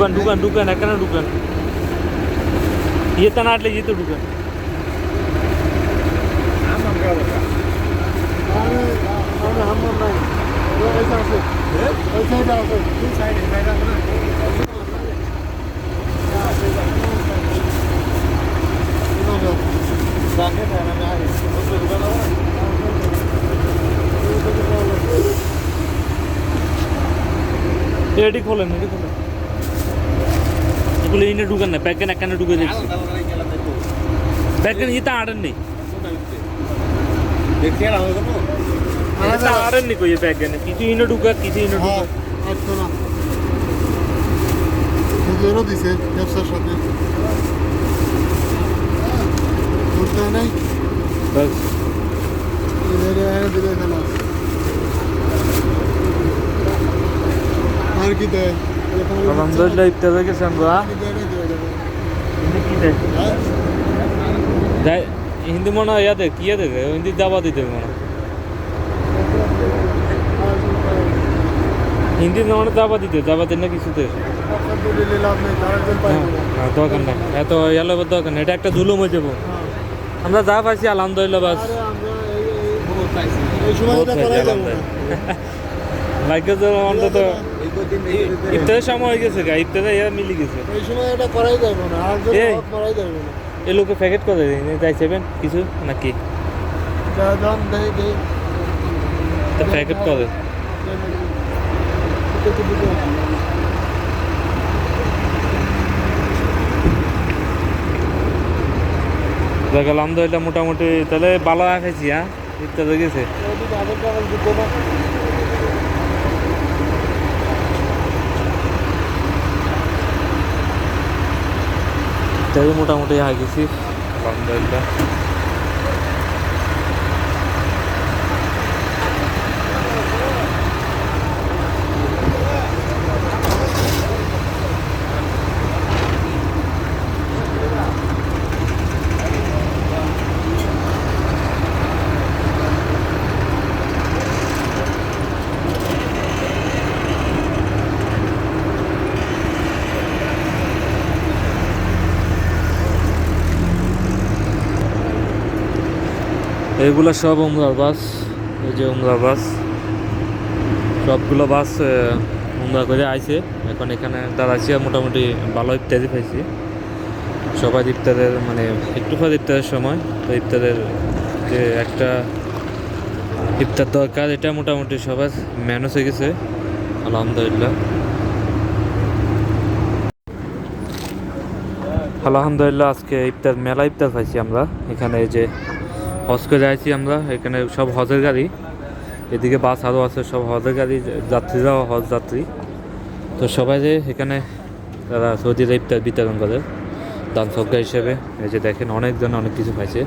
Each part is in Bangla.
ঢুকান ঢুকান ঢুকান এখানে ঢুকান ইয়েতে না আটলে ইয়েতে ঢুকান আরে আরে হাম্মাম নাই ওই সাইডে আছে ওই সাইডে আছে দুই সাইডে সাইডে আছে না এটি খোলেন এটি খোলেন এগুলো ইনে ঢুকান না প্যাকেন এখানে ঢুকে দিচ্ছি প্যাকেন ইয়েতে আড়েন নেই ইয়েতে আড়েন নি কই প্যাকেন কিছু ইনে ঢুকা কিছু ইনে ঢুকা আচ্ছা না দুজনও দিছে ব্যবসার সাথে বুঝতে নেই বাস দিলে কেন আর কি দেয় আলহামদুলিল্লাহ ইফতার হয়ে গেছে আমরা। ইনে কি দেয় দেয় হিন্দি মনে হয় ইয়াতে কি ইয়াতে হিন্দি দাবা দিতে মনে হয়। হিন্দি মনে দাবা দিতে দাবা দিন না কিছুতে। পাইব হ্যাঁ দরকার নাই। এত ইয়ালো দরকার নাই এটা একটা জুলুম হয়ে যাব। আমরা যা পাইছি আলহামদুলিল্লাহ বাস। ভাগ্য অন্তত ইফতারের সময় হয়ে গেছে গা ইফতারে ইয়া মিলি গেছে। এই সময় এটা করাই যাবে না। হক করাই যাবে না। এ লোকে প্যাকেট করে যাই সেভেন কিছু নাকি? যা দাম দেই দেই তো প্যাকেট করে। দেখ আলহামদুলিল্লাহ মোটামুটি তাহলে ভালো রাখাইছি হ্যাঁ? ইফতার গেছে। ইফতারে মোটামুটি হয়ে গেছি আলহামদুলিল্লাহ। এগুলো সব উমরার বাস, এই যে উমরার বাস। সবগুলো বাস উমরা করে আইছে। এখন এখানে দাঁড়াচ্ছি আর মোটামুটি ভালো ইফতারি পাইছি। সবাই ইফতারের মানে একটু পর ইফতারের সময়। তো ইফতারের যে একটা ইফতার দরকার, এটা মোটামুটি সবার ম্যানেজ হয়ে গেছে। আলহামদুলিল্লাহ। আলহামদুলিল্লাহ, আজকে ইফতার, মেলা ইফতার পাইছি আমরা। এখানে যে হজ করে আইছি আমরা, এখানে সব হজের গাড়ি। এদিকে বাস আরও আছে, সব হজের গাড়ি, যাত্রীরাও হজ যাত্রী। তো সবাই যে এখানে, তারা সৌদিরা ইফতার বিতরণ করে দান সজ্ঞা হিসেবে। এই যে দেখেন, অনেকজন অনেক কিছু পাইছে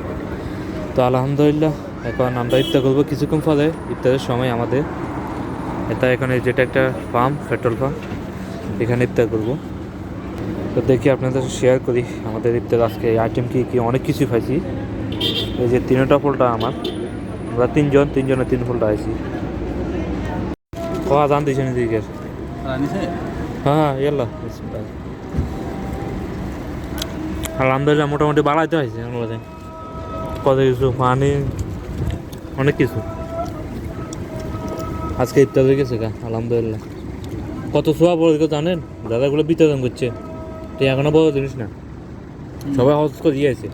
তো আলহামদুলিল্লাহ, এখন আমরা ইফতার করব কিছুক্ষণ পরে। ইফতারের সময় আমাদের। এটা এখানে যেটা একটা পাম্প, পেট্রোল পাম্প, এখানে ইফতার করব। তো দেখি আপনাদের শেয়ার করি, আমাদের ইফতার আজকে আইটেম কি কি, অনেক কিছু পাইছি এই যে তিনটা ফুলটা আমার। আমরা তিনজন তিনজনে তিন ফলটা আইছি। কয়া দান দিয়েছেন এদিকে? হ্যাঁ হ্যাঁ ইয়াল্লা। আলহামদুলিল্লাহ মোটামুটি বাড়াইতে হয়েছে আমাদের কত কিছু পানি অনেক কিছু। আজকে ইফতার হয়ে গেছে গা আলহামদুলিল্লাহ। কত সোয়া বড় জানেন? দাদাগুলো বিতরণ করছে। তো এখনও বড় জিনিস না। সবাই হজ করে দিয়েছে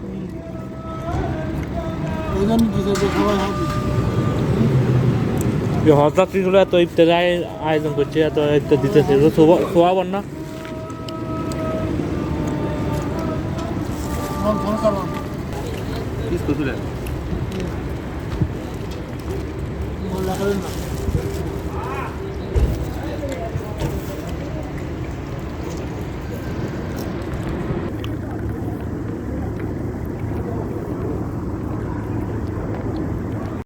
যে হজযাত্রীগুলো এত ইফতারের আয়োজন করছে এত ইফতার দিতেছে এগুলো সোয়াবন না? Phone phone